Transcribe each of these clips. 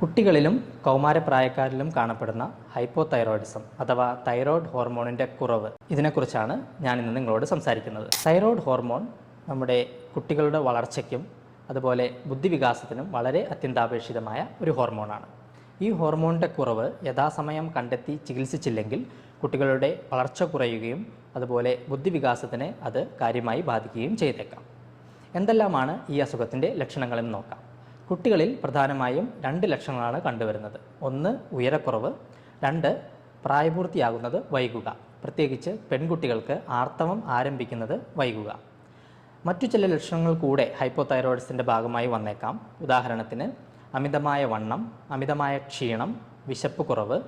കുട്ടികളിലും കൗമാരപ്രായക്കാരിലും കാണപ്പെടുന്ന ഹൈപ്പോതൈറോയിഡിസം അഥവാ തൈറോയ്ഡ് ഹോർമോണിന്റെ കുറവ്. ഇതിനെക്കുറിച്ചാണ് ഞാൻ ഇന്ന് നിങ്ങളോട് സംസാരിക്കുന്നത്. തൈറോയ്ഡ് ഹോർമോൺ നമ്മുടെ കുട്ടികളുടെ വളർച്ചയ്ക്കും അതുപോലെ ബുദ്ധിവികാസത്തിനും വളരെ അത്യന്താപേക്ഷിതമായ ഒരു ഹോർമോണാണ്. ഈ ഹോർമോണിന്റെ കുറവ് യഥാസമയം കണ്ടെത്തി ചികിത്സിച്ചില്ലെങ്കിൽ കുട്ടികളുടെ വളർച്ച കുറയുകയും അതുപോലെ ബുദ്ധിവികാസത്തിനെ അത് കാര്യമായി ബാധിക്കുകയും ചെയ്തേക്കാം. എന്തെല്ലാമാണ് ഈ അസുഖത്തിന്റെ ലക്ഷണങ്ങളെന്ന് നോക്കാം. കുട്ടികളിൽ പ്രധാനമായും രണ്ട് ലക്ഷണങ്ങളാണ് കണ്ടുവരുന്നത്. ഒന്ന് ഉയരക്കുറവ്. രണ്ട് പ്രായപൂർത്തിയാകുന്നത് വൈകുക. പ്രത്യേകിച്ച് പെൺകുട്ടികൾക്ക് ആർത്തവം ആരംഭിക്കുന്നത് വൈകുക. മറ്റു ചില ലക്ഷണങ്ങൾ കൂടെ ഹൈപ്പോതൈറോയിഡ്സിന്റെ ഭാഗമായി വന്നേക്കാം. ഉദാഹരണത്തിന് അമിതമായ വണ്ണം അമിതമായ ക്ഷീണം വിശപ്പ് കുറവ്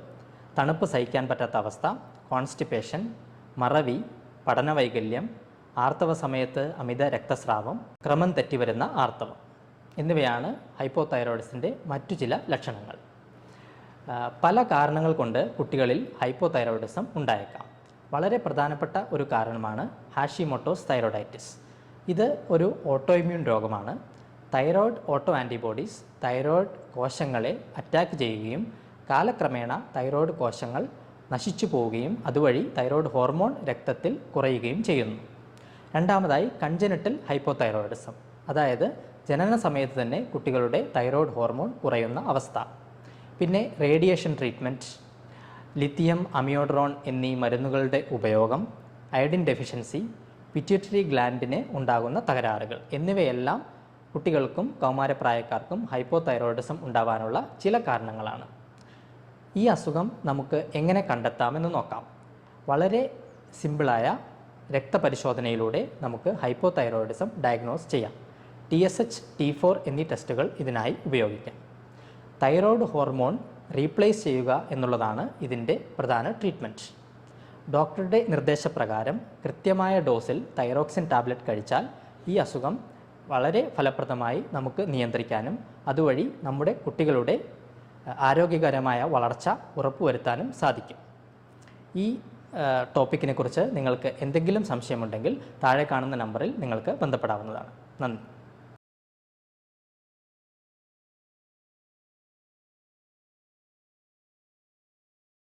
തണുപ്പ് സഹിക്കാൻ പറ്റാത്ത അവസ്ഥ കോൺസ്റ്റിപ്പേഷൻ മറവി പഠനവൈകല്യം ആർത്തവ സമയത്ത് അമിത രക്തസ്രാവം ക്രമം തെറ്റിവരുന്ന ആർത്തവം. എന്നിവയാണ് ഹൈപ്പോതൈറോയിഡ്സിന്റെ മറ്റു ചില ലക്ഷണങ്ങൾ. പല കാരണങ്ങൾ കൊണ്ട് കുട്ടികളിൽ ഹൈപ്പോതൈറോയിഡിസം ഉണ്ടായേക്കാം. വളരെ പ്രധാനപ്പെട്ട ഒരു കാരണമാണ് ഹാഷിമോട്ടോസ് തൈറോയിഡൈറ്റിസ് ഇത് ഒരു ഓട്ടോഇമ്മ്യൂൺ രോഗമാണ്. തൈറോയ്ഡ് ഓട്ടോ ആന്റിബോഡീസ് തൈറോയ്ഡ് കോശങ്ങളെ അറ്റാക്ക് ചെയ്യുകയും കാലക്രമേണ തൈറോയ്ഡ് കോശങ്ങൾ നശിച്ചു പോവുകയും അതുവഴി തൈറോയ്ഡ് ഹോർമോൺ രക്തത്തിൽ കുറയുകയും ചെയ്യുന്നു. രണ്ടാമതായി കൺജനറ്റൽ ഹൈപ്പോതൈറോയിഡിസം. അതായത് ജനന സമയത്ത് തന്നെ കുട്ടികളുടെ തൈറോയ്ഡ് ഹോർമോൺ കുറയുന്ന അവസ്ഥ. പിന്നെ റേഡിയേഷൻ ട്രീറ്റ്മെന്റ് ലിത്തിയം അമിയോഡ്രോൺ എന്നീ മരുന്നുകളുടെ ഉപയോഗം അയഡിൻ ഡെഫിഷ്യൻസി പിറ്റ്യൂട്ടറി ഗ്ലാൻഡിന് ഉണ്ടാകുന്ന തകരാറുകൾ എന്നിവയെല്ലാം കുട്ടികൾക്കും കൗമാരപ്രായക്കാർക്കും ഹൈപ്പോ തൈറോയിഡിസം ഉണ്ടാവാനുള്ള ചില കാരണങ്ങളാണ്. ഈ അസുഖം നമുക്ക് എങ്ങനെ കണ്ടെത്താമെന്ന് നോക്കാം. വളരെ സിമ്പിളായ രക്തപരിശോധനയിലൂടെ നമുക്ക് ഹൈപ്പോ തൈറോയിഡിസം ഡയഗ്നോസ് ചെയ്യാം. T S H T four എന്നീ ടെസ്റ്റുകൾ ഇതിനായി ഉപയോഗിക്കാം. തൈറോയ്ഡ് ഹോർമോൺ റീപ്ലേസ് ചെയ്യുക എന്നുള്ളതാണ് ഇതിന്റെ പ്രധാന ട്രീറ്റ്മെന്റ്. ഡോക്ടറുടെ നിർദ്ദേശപ്രകാരം കൃത്യമായ ഡോസിൽ തൈറോക്സിൻ ടാബ്ലറ്റ് കഴിച്ചാൽ ഈ അസുഖം വളരെ ഫലപ്രദമായി നമുക്ക് നിയന്ത്രിക്കാനും അതുവഴി നമ്മുടെ കുട്ടികളുടെ ആരോഗ്യകരമായ വളർച്ച ഉറപ്പുവരുത്താനും സാധിക്കും. ഈ ടോപ്പിക്കിനെക്കുറിച്ച് നിങ്ങൾക്ക് എന്തെങ്കിലും സംശയമുണ്ടെങ്കിൽ താഴെ കാണുന്ന നമ്പറിൽ നിങ്ങൾക്ക് ബന്ധപ്പെടാവുന്നതാണ്. നന്ദി.